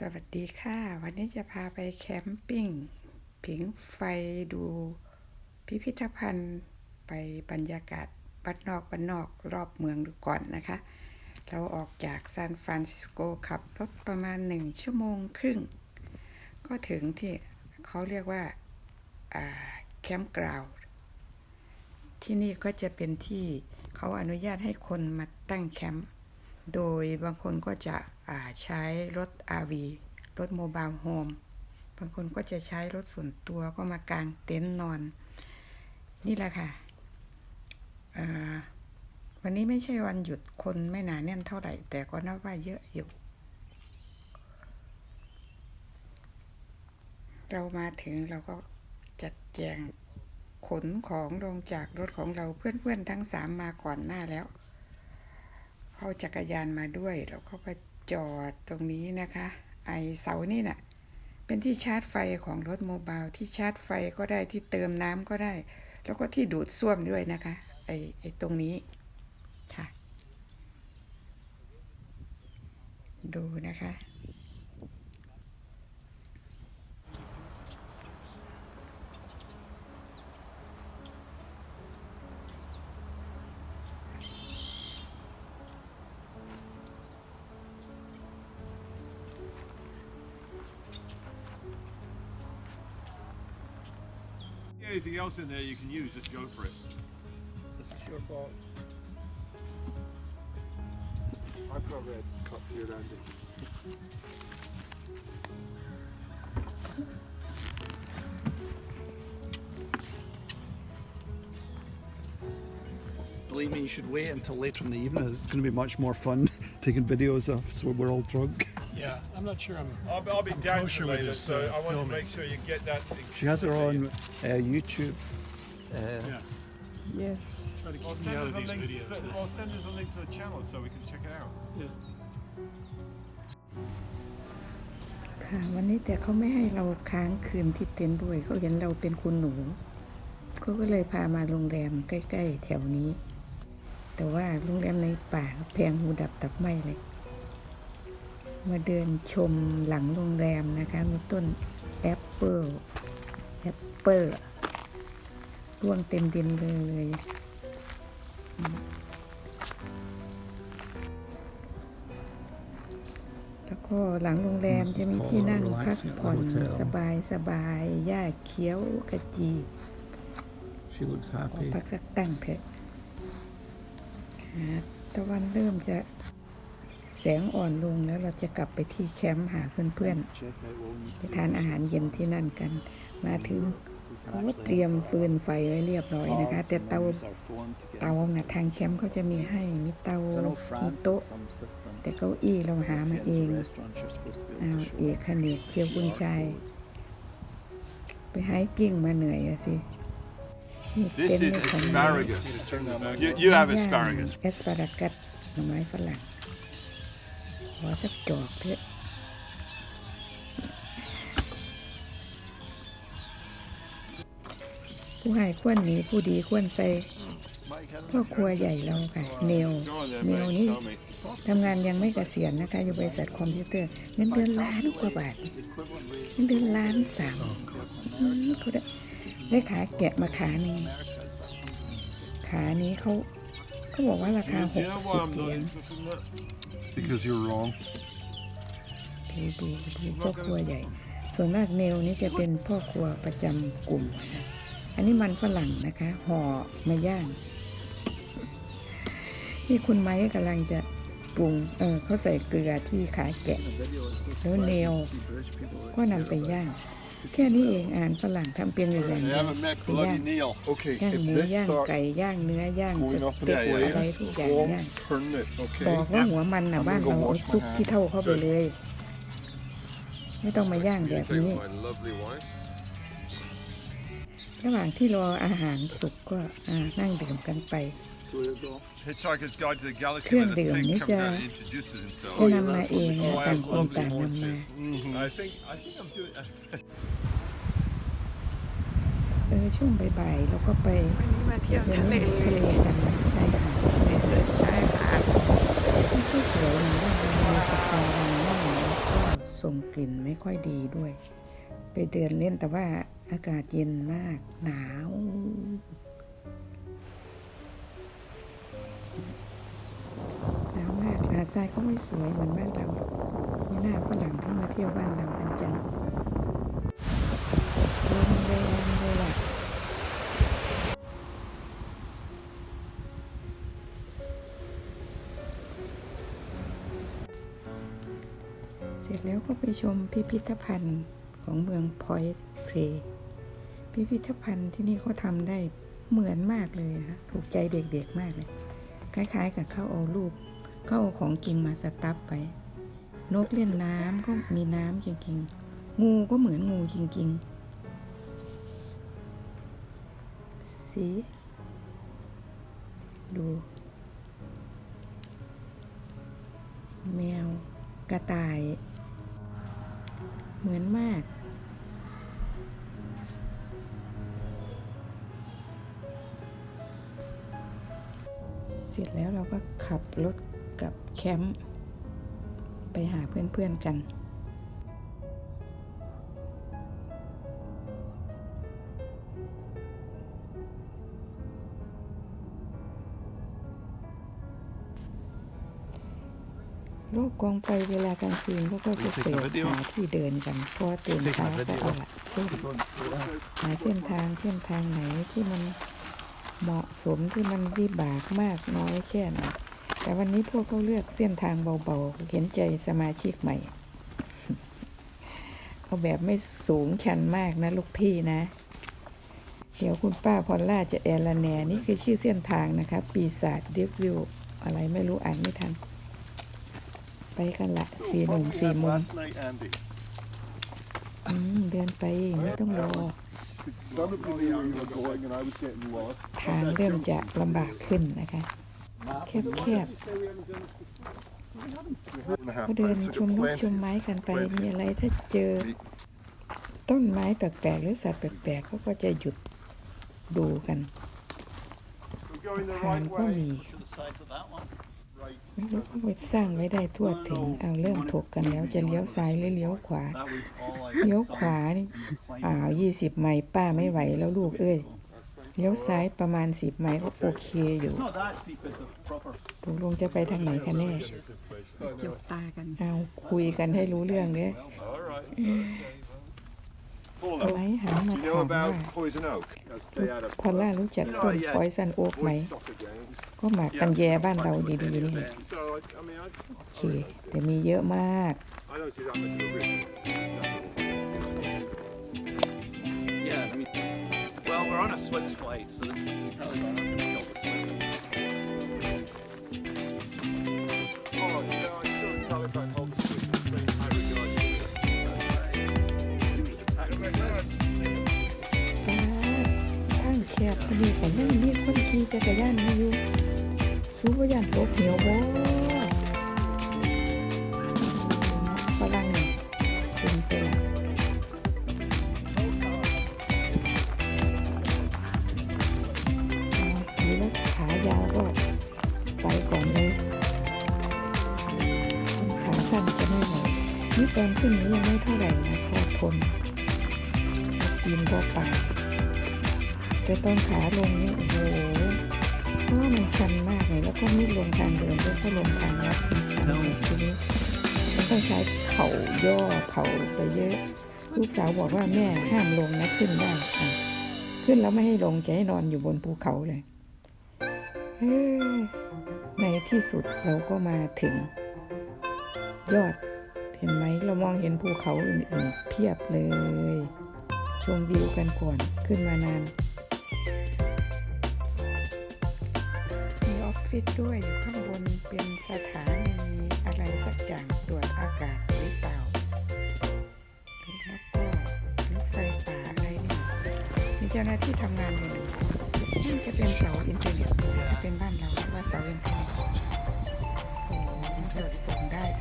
สวัสดีค่ะ วันนี้จะพาไปแคมปิ้ง ผิงไฟดูพิพิธภัณฑ์ไปบรรยากาศบ้านนอกบ้านนอกรอบเมืองดูก่อนนะคะ เราออกจากซานฟรานซิสโกขับรถประมาณหนึ่งชั่วโมงครึ่ง ก็ถึงที่เขาเรียกว่าแคมป์กราวที่นี่ก็จะเป็นที่เขาอนุญาตให้คนมาตั้งแคมป์ โดยบางคนก็จะใช้รถ RV รถโมบายโฮมบางคนก็จะใช้รถส่วนตัวก็มากางเต็นท์นอน นี่แหละค่ะ วันนี้ไม่ใช่วันหยุดคนไม่หนาแน่นเท่าไหร่ แต่ก็นับว่าเยอะอยู่ เรามาถึงเราก็จัดแจงขนของลงจากรถของเราเพื่อนๆทั้งสามมาก่อนหน้าแล้ว เขาจักรยานมาด้วย แล้วเขาไปจอดตรงนี้นะคะ ไอเสานี่น่ะ เป็นที่ชาร์จไฟของรถโมบายที่ชาร์จไฟก็ได้ที่เติมน้ำก็ได้ แล้วก็ที่ดูดซ่วมด้วยนะคะ ไอไอตรงนี้ค่ะ ดูนะคะ Anything else in there you can use, just go for it. This is your box. I've got a red cup here, Andy. Believe me, you should wait until later in the evening. It's going to be much more fun taking videos of so we're all drunk. Yeah, I'm not sure I'm. I'll, I'll be I'm dancing kosher with later, this, so uh, I want to filming. make sure you get that. She has her on uh, YouTube. Uh, Yeah, yes try to Well, keep me send out us of a these link. videos. se- well, send us a link to the channel so we can check it out. Yeah. ค่ะ วันนี้แต่เขาไม่ให้เราค้างคืนที่เต็นท์ด้วยเขาเห็นเราเป็นคุณหนูเขาก็เลยพามาโรงแรมใกล้ ๆ แถวนี้ แต่ว่าโรงแรมในป่าแพงหูดับตับไหมเลย มาเดินชมหลังโรงแรมนะคะมีต้นแอปเปิลแอปเปิลร่วงเต็มดินเลยอืมแล้วก็หลังโรงแรมจะมีที่นั่งพักผ่อนสบายสบายๆหญ้าเขียวกระจี she looks ขอ happy. พักสักตั้งเถอะหาตะวันเริ่มจะ แสงอ่อนลงแล้วเราจะกลับไปที่แคมป์หาเพื่อน Check out what we ๆไปทานอาหารเย็นที่นั่นกัน มาถึงเขาก็เตรียมฟืนไฟไว้เรียบร้อยนะคะ แต่เตา use our phone to get เตาน่ะทางแคมป์เขาจะมีให้มีเตา I know มี France โต๊ะ has some system. แต่เก้าอี้เราหามา Get เอ into ง restaurants, you're supposed to be อ้าว able to เอ show กขเนกเคียวกุน QR ชาย code. ไปไฮกิ้งมาเหนื่อยอะสินี่ This เต็น is ท์ของ asparagus. Turn that back. You, you have asparagus. แอสปารากัสหน่อไม้ฝรั่ง ขอสักจอกเถอะผู้ให้ควรหนีผู้ดีควรใส่พ่อครัวใหญ่เราค่ะ เนวเนวนี่ทำงานยังไม่เกษียณนะคะ อยู่บริษัทคอมพิวเตอร์เงินเดือนล้านกว่าบาทเงินเดือนล้านสามเขาได้ได้ขาแกะมาขาหนึ่งขานี้เขาเขาบอกว่าราคาหกสิบเหรียญ Because you're wrong. ดูดูดูพ่อครัวใหญ่ ส่วนมากเนลนี่จะเป็นพ่อครัวประจำกลุ่มนะคะอันนี้มันฝรั่งนะคะห่อมาย่างนี่คุณไม้กำลังจะปรุง เออเขาใส่เกลือที่ขาแกะแล้วเนลก็นำไปย่าง แค่นี้เองอาหารฝรั่งทำเป็นอยู่อย่าง They เดียว haven't met ไปย่าง bloody Neil. Okay, ย่าง if หมู this ย่าง starts ไก่ย่างเนื้อย่างส going up เต็ in กอะไร flames, ทุกอย่างย่าง always turn it, บอก okay? ว่าหัวมันนะบ้านเราเอาซุปที่เท่าเข้าไปเลย ไม่ต้องมาย่างแบบนี้ my lovely wife. ระหว่างที่รออาหารสุกก็อ่านั่งดื่มกันไป So here we go. Hitchhiker's Guide to the Galaxy, Keer where the ดื่ม pig นี่ comes จะ out and introduces himself. จะนำมาเองนะ Oh, I ต่าง have คน lovely ต่างนำมา watches. I think I think I'm doing. เออช่วงบ่ายๆเราก็ไปวันนี้มาเที่ยวทะเลทะเลกันนะชายหาดสีเสือชายหาดมันก็สวยเหมือนกันมีปะการังนั่งแล้วก็ส่งกลิ่นไม่ค่อยดีด้วย ไปเดินเล่นแต่ว่าอากาศเย็นมากหนาว ดทรายก็ไม่สวยเหมือนบ้านเราไม่น่าฝรั่งเข้ามาเที่ยวบ้านเรากันจังลมแรงเลยล่ะเสร็จแล้วก็ไปชมพิพิธภัณฑ์ของเมืองพอยต์เพลพิพิธภัณฑ์ที่นี่เขาทำได้เหมือนมากเลยนะคะถูกใจเด็กๆมากเลย คล้ายๆกับเขาเอารูป เขาเอาของจริงมาสตัฟไป นกเล่นน้ำก็มีน้ำจริงๆ งูก็เหมือนงูจริงๆ สีดูแมวกระต่าย เหมือนมาก เสร็จแล้วเราก็ขับรถ กลับแคมป์ไปหาเพื่อนๆกันโรคกองไฟเวลากลางคืนเขาก็จะเสพหาที่เดินกันเพราะว่าตื่นเช้าก็เอาละเล่นหาเส้นทางเส้นทางไหนที่มันเหมาะสมที่มันวิบากมากน้อยแค่ไหน แต่วันนี้พวกเขาเลือกเส้นทางเบาๆ เห็นใจสมาชิกใหม่ เอาแบบไม่สูงชันมากนะลูกพี่นะ เดี๋ยวคุณป้าพอลล่าจะแอลาแนนี่คือชื่อเส้นทางนะคะ ปีศาจเดวิลอะไรไม่รู้อ่านไม่ทัน ไปกันละสี่หนุ่มสี่โมง Last night, Andy. อืมเดินไปไม่ต้องรอ Some of you knew where you were going, and I was getting lost. ทางเริ่มจะลำบากขึ้นนะคะ แคบ Two and a ๆ half ก็เดิน minutes. ชมนกชมไม้กันไปมีอะไรถ้าเจอ ต้นไม้แปลกๆหรือสัตว์แปลกๆเขาก็จะหยุดดูกันสะพานก็มี To the size of that one. ไม่รู้เขาไปสร้างไว้ได้ทั่วถึงเอาเริ่มถกกันแล้วจะเลี้ยวซ้ายหรือเลี้ยวขวา That was all I เลี้ยวขวานี่อ้าวยี่สิบไมล์ป้าไม่ไหวแล้วลูกเอ้ย เลี้ยวซ้ายประมาณสิบไมล์ก็โอเคอยู่ It's not that steep, it's a proper ตกลงจะไปทางไหนกันแน่จบตากันเอาคุยกันให้รู้เรื่องเลย All right. เอาไว้หันมา Do you ถา know มว่า about poison oak? พอลล่ารู้จักต้นปอยซันโอ๊กไหม Soccer games. ก็หมากกันแยบ้านเราดีๆนี่ So, I, I mean, I, โอเค แต่มีเยอะมาก well, we're on a Swiss flight, so it's probably not going to kill the Swiss. Oh, you know, I'm sure Taliban hold the Swiss in very high regard. Attack the Swiss. ทางแคบพอดีแต่ยังมีคนขี่จักรยานมาอยู่สู้ว่ายานตกเหนียวบ่ ตอนขึ้นนี้ยังไม่เท่าไหร่นะพอทนปีนพอไปแต่ตอนขาลงนี่โอ้โหเพราะมันชันมากเลยแล้วก็ไม่ลงทางเดินด้วยก็ลงทางลัดเป็นชันเลยทีนี้มันต้องใช้เข่าย่อเข่าไปเยอะ ลูกสาวบอกว่าแม่ห้ามลงนะขึ้นได้ขึ้นแล้วไม่ให้ลงจะให้นอนอยู่บนภูเขาเลยในที่สุดเราก็มาถึงยอด เห็นไหมเรามองเห็นภูเขาอื่นๆเพียบเลย ชมวิวกันก่อนขึ้นมานานมีออฟฟิศด้วยอยู่ข้างบนเป็นสถานีอะไรสักอย่างตรวจอากาศหรือเปล่า แล้วก็รถไฟป่าอะไรนี่มีเจ้าหน้าที่ทำงานอยู่นี่จะเป็นเสาอินเทอร์เน็ตถ้าเป็นบ้านเราเรียกว่าเสาอินเทอร์เน็ต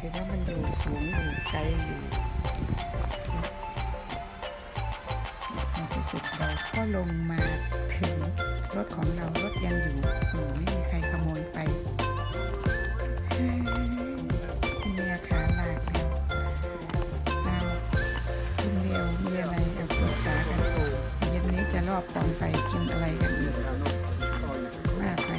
ถือว่ามันอยู่สูงอยู่ไกลอยู่ในที่สุดเราก็ลงมาถึงรถของเรารถยังอยู่อไม่มีใครขโมยไปมียขาหลากเอาวมีอะไรกับปรึกษากันเย็นนี้จะรอบปองไฟกินอะไรกันอีกว่าไป